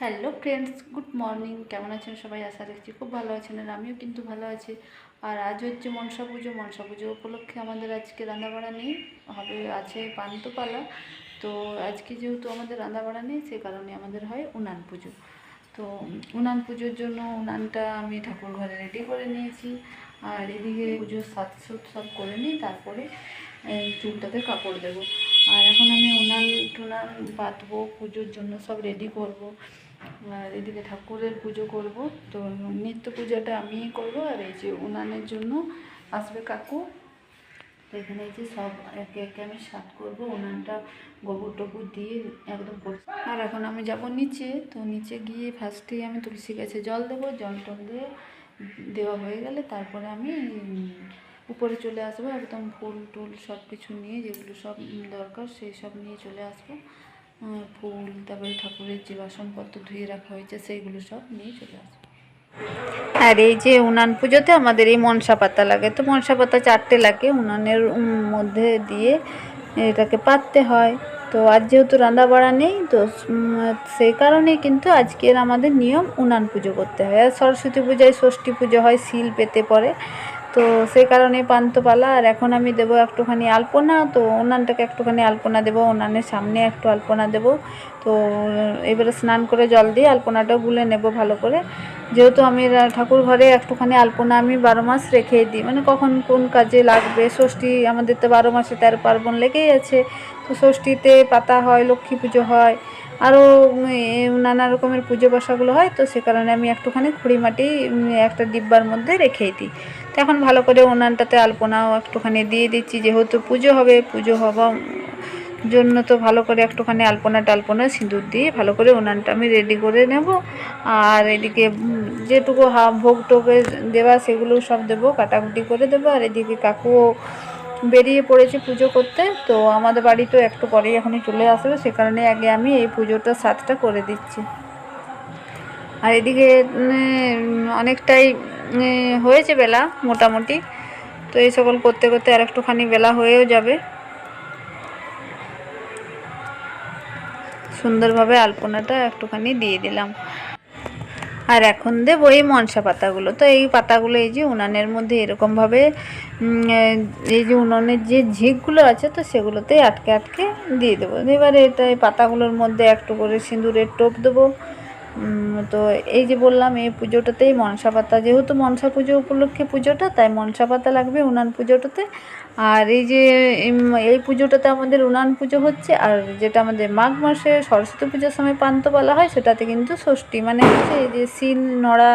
Hello friends, good morning. কেমন আছেন সবাই? আশা রাখছি খুব ভালো আছেন আর আমিও কিন্তু ভালো আছি। আর আজ হচ্ছে মনসা পুজো। মনসা পুজো উপলক্ষে আমাদের আজকে রান্নাবাড়া নেই, হবে, আছে পান্তুপালা। তো আজকে যেহেতু আমাদের রান্নাবাড়া নেই, সে কারণে আমাদের হয় উনান পুজো। তো উনান পুজোর জন্য উনানটা আমি ঠাকুর ঘরে রেডি করে নিয়েছি। আর এদিকে পুজোর সাত সুত সব করে নিই, তারপরে চুলটাতে কাপড় দেবো। আর এখন আমি উনান, টুনান পাতবো পুজোর জন্য সব রেডি করব। আর এদিকে ঠাকুরের পুজো করব। তো নিত্য পূজাটা আমিই করব আর এই যে উনানের জন্য আসবে কাকু। এখানে যে সব একে একে আমি সাত করব, উনানটা গোবর টোবর দিয়ে একদম আর এখন আমি যাব নিচে। তো নিচে গিয়ে ফার্স্টেই আমি তুলসী গাছে জল দেবো, জল টল দিয়ে দেওয়া হয়ে গেলে তারপরে আমি উপরে চলে আসব। একদম ফুল টুল সব কিছু নিয়ে যেগুলো সব দরকার সেই সব নিয়ে চলে আসব। ফুল, তারপরে ঠাকুরের যে বাসনপত্র ধুয়ে রাখা হয়েছে, সেইগুলো সব নিয়ে চলে আসব আর এই যে উনান পুজোতে আমাদের এই মনসা পাতা লাগে, তো মনসা পাতা চারটে লাগে, উনানের মধ্যে দিয়ে এটাকে পাততে হয়। তো আজ যেহেতু রান্না বাড়া নেই, তো সেই কারণেই কিন্তু আজকের আমাদের নিয়ম উনান পুজো করতে হয়। আর সরস্বতী পূজায় ষষ্ঠী পুজো হয়, শিল পেতে পড়ে তো সেই কারণে পান্তুপালা আর এখন আমি দেবো একটুখানি আলপনা, তো উনানটাকে একটুখানি আলপনা দেবো। উনানের সামনে একটু আলপনা দেবো। তো এবারে স্নান করে জল দিয়ে আলপনাটা গুলে নেব ভালো করে। যেহেতু আমি ঠাকুর ঘরে একটুখানি আলপনা আমি বারো মাস রেখেই দিই। মানে কখন কোন কাজে লাগবে? ষষ্ঠী আমাদের তো বারো মাসে তেরো পার্বণ লেগেই আছে। তো ষষ্ঠীতে পাতা হয়, লক্ষ্মী পুজো হয়। আরও নানা রকমের পুজো বসাগুলো হয়। তো সে কারণে আমি একটুখানি খুঁড়ি মাটি একটা ডিব্বার মধ্যে রেখেই দিই। তো এখন ভালো করে উনানটাতে আলপনাও একটুখানি দিয়ে দিচ্ছি। যেহেতু পুজো হবে, পুজো হওয়া জন্য তো ভালো করে একটুখানি আলপনা টালপনা সিঁদুর দিয়ে ভালো করে উনানটা আমি রেডি করে নেব। আর এদিকে যেটুকু হা ভোগ টোকে দেওয়া সেগুলো সব দেবো, কাটাকুটি করে দেবো। আর এদিকে কাকুও বেরিয়ে পড়েছে পুজো করতে। তো আমাদের বাড়ি তো একটু পরেই এখনই চলে আসবে, সে কারণে আগে আমি এই পুজোটা সাতটা করে দিচ্ছি। আর এদিকে অনেকটাই হয়েছে বেলা, মোটামুটি। তো এই সকল করতে করতে আর একটুখানি বেলা হয়েও যাবে। সুন্দরভাবে আলপনাটা একটুখানি দিয়ে দিলাম। আর এখন দেবো এই মনসা পাতাগুলো। তো এই পাতাগুলো, এই যে উনানের মধ্যে এরকমভাবে এই যে উনানের যে ঝিকগুলো আছে, তো সেগুলোতেই আটকে আটকে দিয়ে দেবো। এবারে এটা, এই পাতাগুলোর মধ্যে একটু করে সিঁদুরের টোপ দেবো। তো এই যে বললাম, এই পুজোটাতেই মনসা পাতা। যেহেতু মনসা পুজো উপলক্ষে পুজোটা, তাই মনসা পাতা লাগবে উনান পুজোটাতে। আর এই যে এই পুজোটাতে আমাদের উনান পুজো হচ্ছে, আর যেটা আমাদের মাঘ মাসে সরস্বতী পুজোর সময় পান্ত বলা হয়, সেটাতে কিন্তু ষষ্ঠী। মানে হচ্ছে এই যে শিল নড়া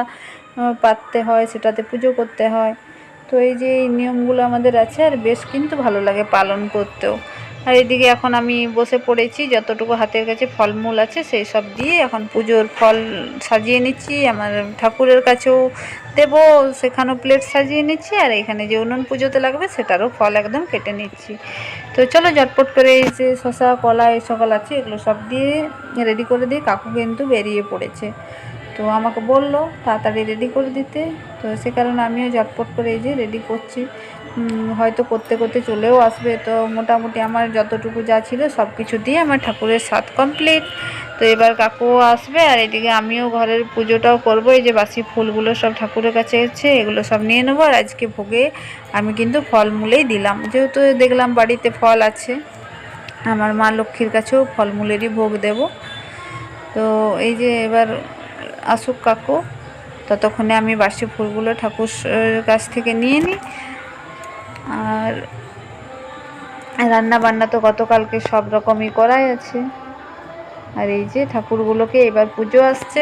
পাততে হয়, সেটাতে পুজো করতে হয়। তো এই যে এই নিয়মগুলো আমাদের আছে, আর বেশ কিন্তু ভালো লাগে পালন করতেও। আর এদিকে এখন আমি বসে পড়েছি, যতটুকু হাতের কাছে ফলমূল আছে সেই সব দিয়ে এখন পুজোর ফল সাজিয়ে নিচ্ছি, আমার ঠাকুরের কাছেও দেব, সেখানেও প্লেট সাজিয়ে নিচ্ছি, আর এখানে যে উনুন পুজোতে লাগবে সেটারও ফল একদম কেটে নিচ্ছি। তো চলো ঝটপট করে এই যে শশা, কলা এই সকল আছে, এগুলো সব দিয়ে রেডি করে দিয়ে কাকু কিন্তু বেরিয়ে পড়েছে। তো আমাকে বলল, তাড়াতাড়ি রেডি করে দিতে। তো সে কারণে আমিও ঝটপট করে এই যে রেডি করছি। হয়তো করতে করতে চলেও আসবে। তো মোটামুটি আমার যতটুকু যা ছিল সব কিছু দিয়ে আমার ঠাকুরের স্বাদ কমপ্লিট তো এবার কাকুও আসবে আর এদিকে আমিও ঘরের পুজোটাও করব। এই যে বাসি ফুলগুলো সব ঠাকুরের কাছে আছে এগুলো সব নিয়ে নেব। আর আজকে ভোগে আমি কিন্তু ফলমূলেই দিলাম। যেহেতু দেখলাম বাড়িতে ফল আছে, আমার মা লক্ষ্মীর কাছেও ফলমূলেরই ভোগ দেব। তো এই যে এবার আসুক কাকু, ততক্ষণে আমি বাসি ফুলগুলো ঠাকুর কাছ থেকে নিয়ে নিই। আর রান্না বান্না তো গতকালকে সব রকমই করাই আছে। আর এই যে ঠাকুরগুলোকে এবার পুজো আসছে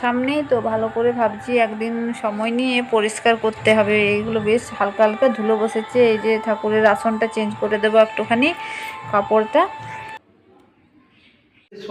সামনেই, তো ভালো করে ভাবছি একদিন সময় নিয়ে পরিষ্কার করতে হবে। এইগুলো বেশ হালকা হালকা ধুলো বসেছে, এই যে ঠাকুরের আসনটা চেঞ্জ করে দেবো একটুখানি কাপড়টা। স্ব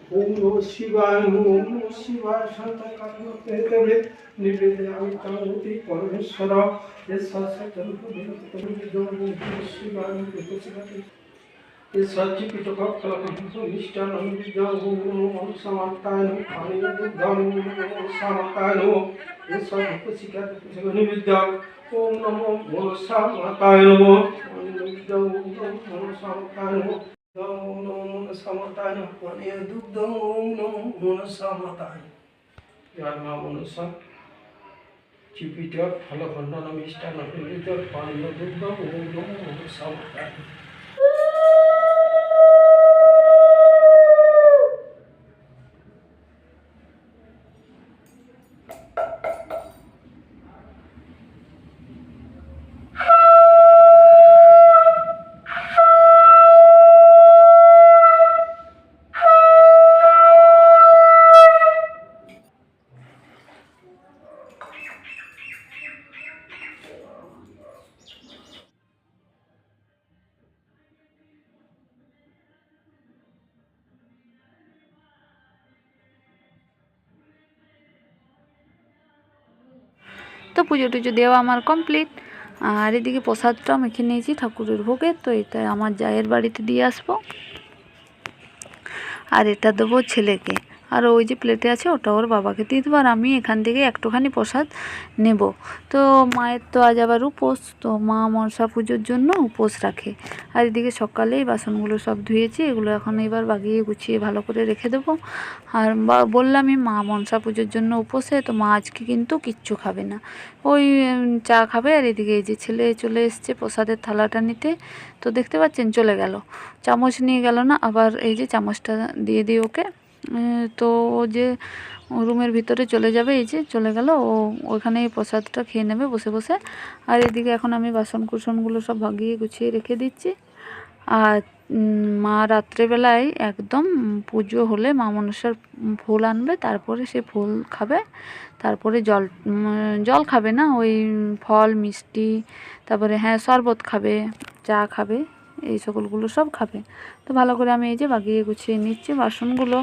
ওম শিবায় ওম শিবায় শান্ত কারণ তেতবে নিবেদে আমি কামতি পরমেশ্বর। শিবায় ওম নমঃ দুগ্ধং ওম নমঃ নমঃ ওম নমঃ মনসামাতায় নমঃ পানি দুগ্ধং ওম নমঃ সমাত্তায় নমঃ ওম নমঃ সমাত্তায় নমঃ পানি দুগ্ধং ওম নমঃ সমাত্তায় এবার মা মনসা চিপিটক ফলখণ্ডন মিষ্টান নিবিদ্যাং পানি দুগ্ধং ওম নমঃ সমাত্তায় তো পুজো টুজো দেওয়া আমার কমপ্লিট আর এদিকে প্রসাদটাও মেখে নিয়েছি, ঠাকুরের ভোগে, তো এটা আমার জায়ের বাড়িতে দিয়ে আসব। আর এটা দেবো ছেলেকে। আর ওই যে প্লেটে আছে, ওটা ওর বাবাকে দিয়ে দেবো আর আমি এখান থেকে একটুখানি প্রসাদ নেব। তো মায়ের তো আজ আবার উপোস, তো মা মনসা পুজোর জন্য উপোস রাখে। আর এদিকে সকালেই বাসনগুলো সব ধুয়েছি, এগুলো এখন এবার বাগিয়ে গুছিয়ে ভালো করে রেখে দেবো। আর বললামই মা মনসা পুজোর জন্য উপোসে, তো মা আজকে কিন্তু কিচ্ছু খাবে না। ওই চা খাবে আর এদিকে এই যে ছেলে চলে এসছে প্রসাদের থালাটা নিতে, তো দেখতে পাচ্ছেন চলে গেল। চামচ নিয়ে গেল না, আবার এই যে চামচটা দিয়ে দিই ওকে। তো ও যে রুমের ভিতরে চলে যাবে, এই যে চলে গেল, ও ওখানে প্রসাদটা খেয়ে নেবে বসে বসে। আর এদিকে এখন আমি বাসন কুসনগুলো সব ভাগিয়ে গুছিয়ে রেখে দিচ্ছি। আর মা রাত্রেবেলায় একদম পুজো হলে মা মনসার ফুল আনবে, তারপরে সে ফুল খাবে। তারপরে জল জল খাবে না, ওই ফল, মিষ্টি, তারপরে হ্যাঁ শরবত খাবে, চা খাবে, এই সকলগুলো সব খাবে। তো ভালো করে আমি এই যে বাগিয়ে গুছিয়ে নিচ্ছি বাসনগুলো।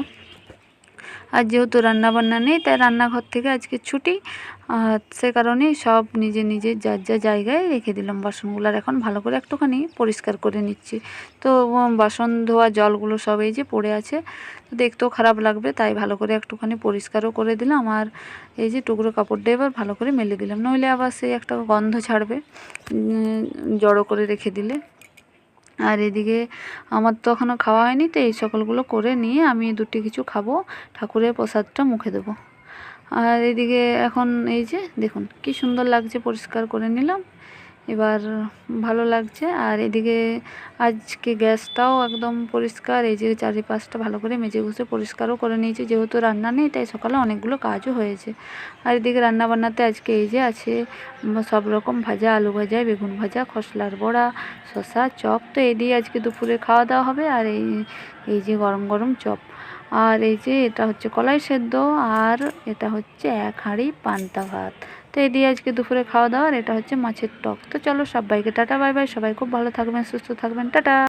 আর যেহেতু রান্না বান্না নেই, তাই রান্নাঘর থেকে আজকে ছুটি। আর সে কারণে সব নিজে নিজে যার যা জায়গায় রেখে দিলাম বাসনগুলো। আর এখন ভালো করে একটুখানি পরিষ্কার করে নিচ্ছি। তো বাসন ধোয়া, জলগুলো সব এই যে পড়ে আছে, তো দেখতেও খারাপ লাগবে, তাই ভালো করে একটুখানি পরিষ্কারও করে দিলাম। আর এই যে টুকরো কাপড়টা এবার ভালো করে মেলে দিলাম। নইলে আবার সেই একটা গন্ধ ছাড়বে জড়ো করে রেখে দিলে। আর এদিকে আমার তো এখনও খাওয়া হয়নি, তো এই সকলগুলো করে নিয়ে আমি দুটি কিছু খাব, ঠাকুরের প্রসাদটা মুখে দেবো। আর এদিকে এখন এই যে দেখুন, কি সুন্দর লাগছে, পরিষ্কার করে নিলাম। এবার ভালো লাগছে। আর এদিকে আজকে গ্যাসটাও একদম পরিষ্কার। এই যে চারিপাশটা ভালো করে মেজে ঘষে পরিষ্কারও করে নিয়েছি। যেহেতু রান্না নেই, তাই সকালে অনেকগুলো কাজও হয়েছে। আর এদিকে রান্না বান্নাতে আজকে এই যে আছে, সব রকম ভাজা, আলু ভাজা, বেগুন ভাজা, খসলার বড়া, শসা, চপ। তো এই দিয়ে আজকে দুপুরে খাওয়া দাওয়া হবে। আর এই এই যে গরম গরম চপ। আর এই যে এটা হচ্ছে কলাই সেদ্ধ। আর এটা হচ্ছে এক হাঁড়ি পান্তা ভাত। তো এই দিয়ে আজকে দুপুরে খাওয়া দাওয়ার এটা হচ্ছে মাছের টক। তো চলো সবাইকে টাটা, বাই বাই, সবাই খুব ভালো থাকবেন, সুস্থ থাকবেন, টাটা।